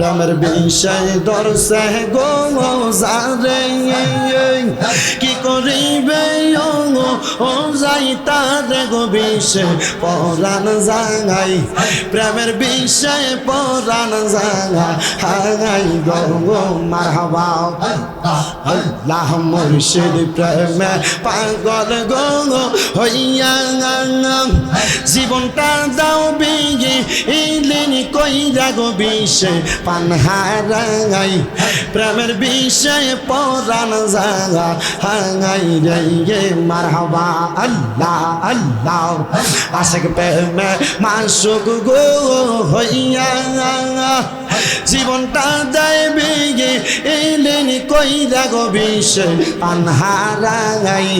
প্রেমের বিষয় ধরছে গো যারে কি করিবে ও যাই তারে গো বিষে পরাণ জাগাই। প্রেমের বিষয় পরাণ জাগাই হাই গো গো মারহাবা। আল্লাহ মুর্শিদ প্রেমে পাগল গো হইয়া জীবনটা দাও বিয়ে ইলিন কইরা গো বিষে পানহারাই প্রেমের বিষয়ে পরাণ জাগা, হাঙাই রে মারহাবা, আল্লাহ আল্লাহ। আশেক প্রেমে মাসুক গো হইয়া জীবনটা দেয় বিয়ে এলেন কইরা গো বিষয় পানহারাই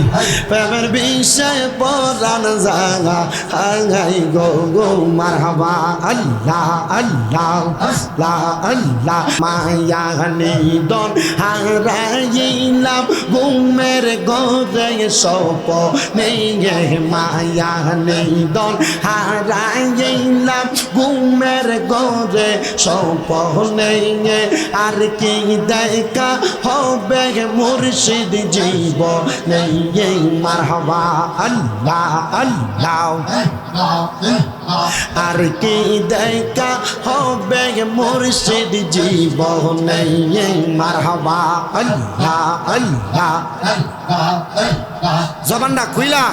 প্রেমের বিষয় পরাণ জাগা। হাঙাই গো গো, মারহাবা, আল্লাহ আল্লাহ আল্লাহ আল্লাহ। মায়া নিদন হারাইলাম ঘুমের গরে সপ নেই মায়া নিদন হারাইলাম ঘুমের গরে সপ নেই আর কি দেখা হবে? মুর্শিদ জীব নেই মারহাবা, আল্লাহ আল্লাহ আর কি দেখা হবে? মুর্শিদ জীবনে মারহাবা আল্লাহ আল্লাহ। জবানটা খুইলা।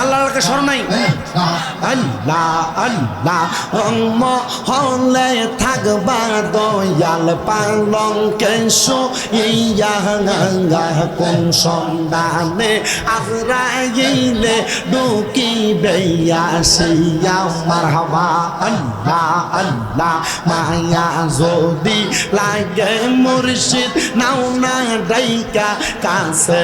আল্লাহকে স্মরণ নাই? আল্লাহ আল্লাহ রঙ্গ হলে থাকবা দয়াল পালঙ্কে ইয়া গঙ্গা কোন সন্ধানে আজরাইলে ঢুকিবে আসিয়া মারহাবা, আল্লাহ আল্লাহ, মায়া যদি লাগে মুর্শিদ, নাও না ডাইকা কাছে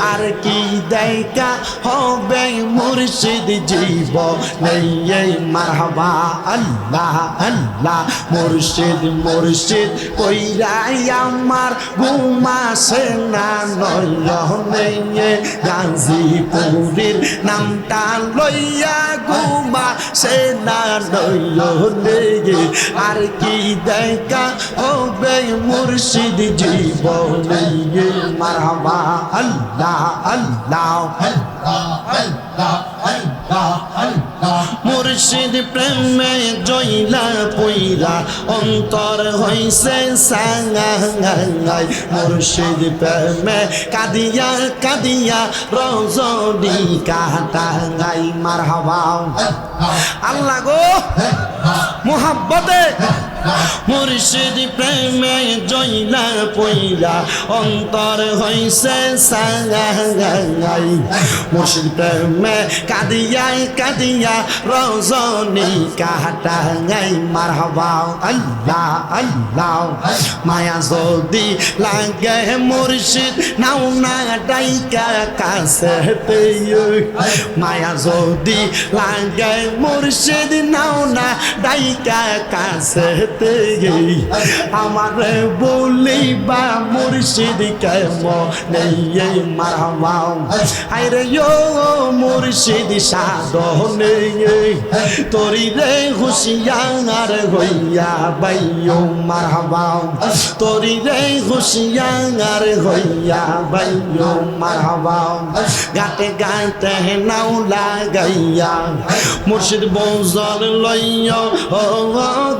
আর কি দেখা হবে মুর্শিদ জীব? নেই মারহাবা, আল্লাহ আল্লাহ। মুর্শিদ মুর্শিদ কইরাই আমার ঘুমাসে না নয় নেই গাজীপুরের নামটা লইয়া সে না নয়নে আর কি দেখা হবে মুর্শিদ জীবনে? আল্লাহ আল্লাহ আল্লাহ। মুর্শিদ প্রেমে জইলা পইলা অন্তর হইছে সাঙ্গাই মুর্শিদ প্রেমে কাদিয়া কাদিয়া রজনী কাটাঙ্গাই মারহাবা। আল্লাহ গো মোহাব্বতে মুর্শিদ প্রেমে জইলা পইলা, অন্তর হইছে সাঙ্গাই মুর্শিদ প্রেমে কাদিয়া কাদিয়া, রজনী কাটাঙ্গাই মারহাবা, আল্লাহ আল্লাহ। মায়া যদি লাগে মুর্শিদ, নাও না ডাইকা কাছে মায়া যদি লাগে মুর্শিদ, নাও না ডাইকা কাছে পেয়ে আমার বলিবা মুর্শিদ কেম নেই মারহাবা আরে ইয়ো মুর্শিদ সাধনে তোরি রে হুশিয়ার হইয়া বাইও মারহাবা তোরি রে হুশিয়ার হইয়া বাইও মারহাবা গাতে গাতে নাও লাগাইয়া মুর্শিদ বৌজর লইয়া। ও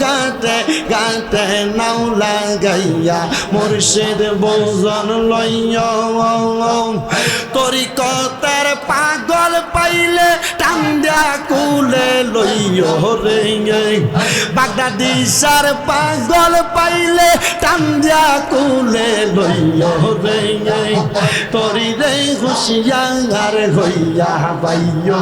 গাতে গাতে নাও লাগাইয়া মুর্শিদ বোজন লইয়। তোরি কতার পাগল পাইলে টান লইয় রে বাগদাদিসার পাগল পাইলে টান্দা কুলে লইয় রে তরি রে হুশিয়ার হইয়া বাইয়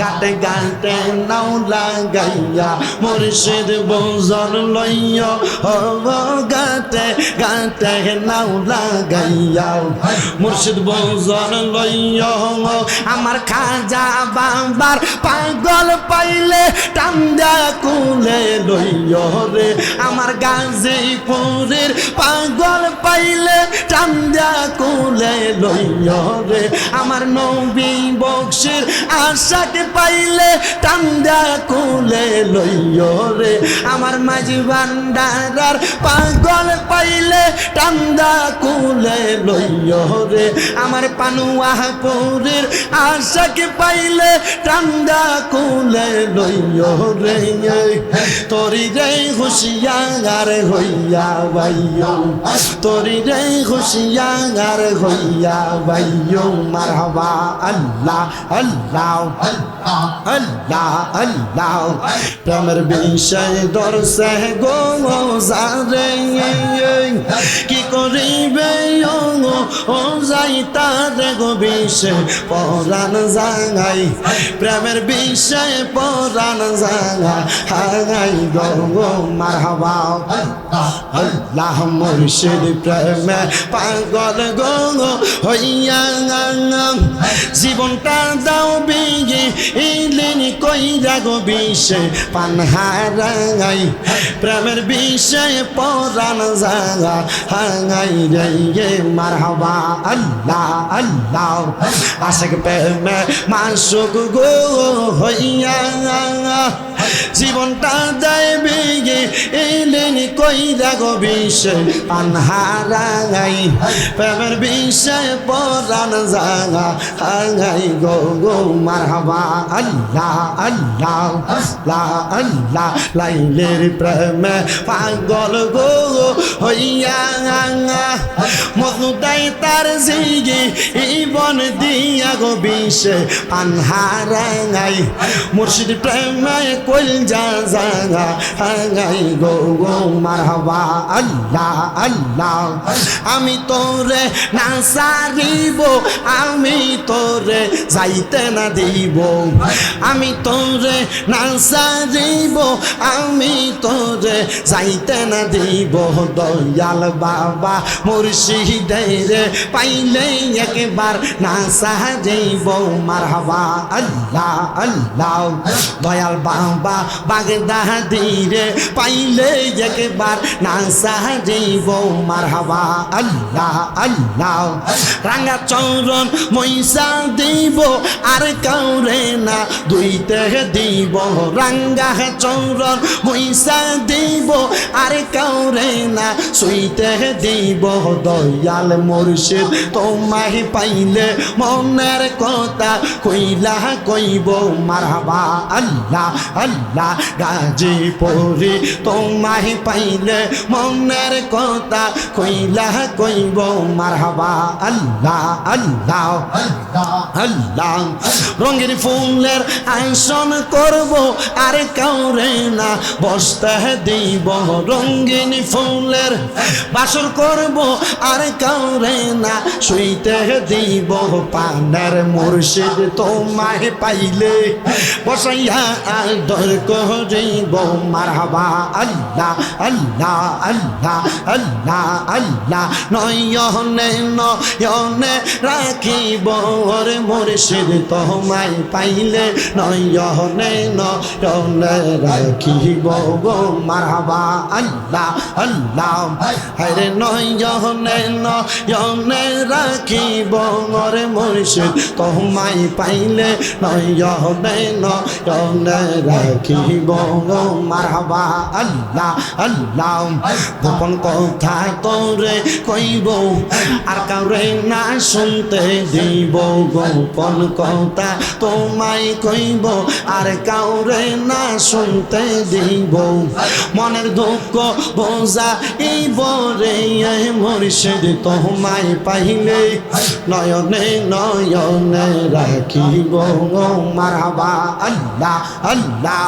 গাতে গাতে নাও লাগাইয়া মুর্শিদ বৌজন লইয়। ও গাতে গাতে নাও লাগাইয়া। মুর্শিদ বৌজন লইয়। আমার খাজা বাবার পাগল পাইলে টান্দা কুলে লইয় রে। আমার গাজীপুরের পাগল পাইলে টান্দা কুলে লইয় রে। আমার নবী বক্সের আশাকে পাইলে টান্দা কুলে লইয় রে। আমার মাঝি ভান্ডারার পাগল পাইলে টান্দা কুলে লইয় রে। আমার পানুয়া পুরের আশাকে পাইলে টান্দা কুলে লইয় রে তোরি রে হুশিয়ার হইয়া বাইয়, তোরি রে হুশিয়ার হইয়া বাইয়, মারহাবা আল্লাহ আল্লাহ আল্লাহ আল্লাহ, প্রেমের বিষয় দর্শে গো যারে কি করিবে ও যাই তার গো বিষে, পরাণ জাঙাই প্রেমের বিষয় পরাণ জাঙা হাঙাই গো গো মারহাবা আল্লাহ মুর্শিদ প্রেমে পাগল গো গো হইয়া জীবনটা দাও বিয়ে কইরা গো বিষে পানহারাই প্রেমের বিষে পরান জাগা হাঙাই রে মারহাবা, আল্লাহ আল্লাহ। আশেক প্রেমে মাসুক গো হইয়া, জীবনটা দেয় কইরা গো বিষে পানহারাই প্রেমের বিষয়ে পরাণ জাগা হাঙাই গো গো, মারহাবা, আল্লাহ আল্লাহ আল্লাহ আল্লাহ। লাইলের প্রেমে পাগল গো হইয়া মধুদাই তার জিগে ইবন দিয়া গো বিষে পানহারাই মুর্শিদ প্রেমে কইল যা জাগা হাঙাই গো গো মারহাবা, আল্লাহ আল্লাহ। আমি তোরে না সারিব, আমি তোরে যাইতে না দিব। আমি তোরে না সারিব, আমি তোরে যাইতে না দিব। দয়াল বাবা মুর্শিদের পাইলে একবার না সারিব। মারহাবা, আল্লাহ আল্লাহ। দয়াল বাবা বাগদা দিরে পাইলে একবার না সারিব মারহাবা, আল্লাহ আল্লাহ। রাঙ্গা চৌরন মইসা দিব আর কাউরে না দুইতে দিব রাঙ্গা চৌরন মইসা দিব আর কাউরে না সুইতে দিব দয়াল মুর্শিদ, তোমায় পাইলে মনের কথা কইলা কইব, মারহাবা, আল্লাহ আল্লাহ। গাজীপুরি তোমায় পাইলে মনের কথা কইলা কইব, মারহাবা, আল্লাহ আল্লাহ আল্লাহ রঙের ফুলের আইসন করব, আর কাউরে না বসতে দিব। রঙিন ফুলের বাসর করব, আর কাউরে না শুইতে দিব। পানের মুর্শিদ তোমায় পাইলে বসাইয়া আদর করিব মারহাবা, আল্লাহ আল্লাহ। আল্লাহ আল্লাহ আল্লাহ নয়নে নয়নে রাখিব ওরে মুর্শিদ তোমায় পাইলে নয়নে নয়নে রাখিব গো মারহাবা। আল্লাহ আল্লাহ হরে নয়নে নয়নে রাখিব ওরে মুর্শিদ তোমায় পাইলে নয়নে নয়নে রাখিব গো মারহাবা। আল্লাহ আল্লাহ গোপন কথা তোরে কইব, আর কাউরে না শুনতে দিব। গোপন কথা তোমায় কইব, আর কাউরে না শুনতে দিব। মনের দুঃখ বোঝা এই বরে মুর্শিদ তোমায় পাইলে নয়নে নয়নে রাখিব। মারহাবা, আল্লাহ আল্লাহ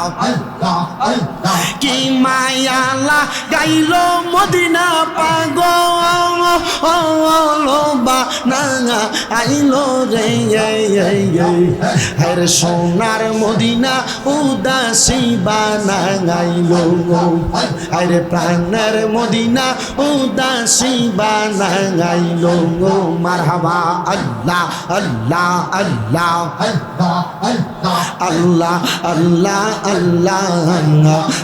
কি মায়ালা গাইল মদিনা পাগল বা, না আইলো রে হরে সোনার মদিনা উদাসী বানাইলো হরে প্রাণের মদিনা উদাসী বানাইলো মারহাবা আল্লাহ আল্লাহ আল্লাহ আল্লাহ আল্লাহ আল্লাহ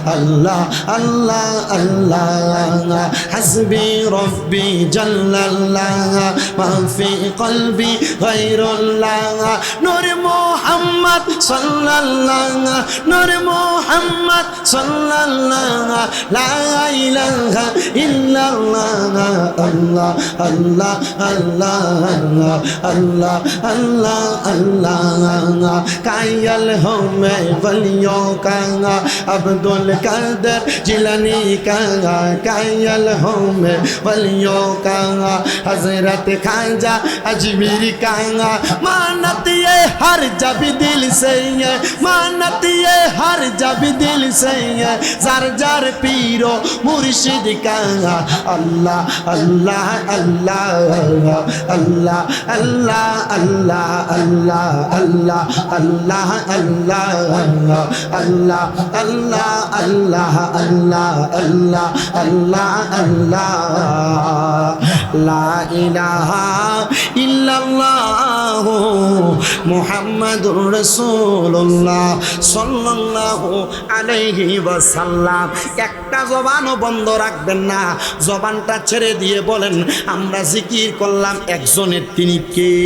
আল্লাহ আল্লাহ الله حسبي ربي جل الله ما في قلبي غير الله نور مو মোহাম্মদ সাল্লাল্লাহ, নূর মোহাম্মদ সাল্লাল্লাহ, লা ইলাহা ইল্লাল্লাহ, আল্লাহ আল্লাহ আল্লাহ আল্লাহ আল্লাহ আল্লাহ কায়াল হোমে বলিও কাঙ্গা আব্দুল কাদের জিলানি কাঙ্গা কায়াল হোমে বলিও কাঙ্গা হযরত খাজা আজমির कांगा मानत ये हर जा जब दिल से है मानत ये हर जब दिल से है जर जर पीरो मुर्शिद का अल्लाह अल्लाह अल्लाह अल्लाह अल्लाह अल्लाह अल्लाह अल्लाह अल्लाह अल्लाह अल्लाह अल्लाह अल्लाह अल्लाह अल्लाह अल्लाह अल्लाह ला इलाहा इल्लल्लाह মুহাম্মাদুর রাসূলুল্লাহ সাল্লাল্লাহু আলাইহি ওয়াসাল্লাম। একটা জবানও বন্ধ রাখবেন না। জবানটা ছেড়ে দিয়ে বলেন, আমরা জিকির করলাম, একজনের তিনি কে?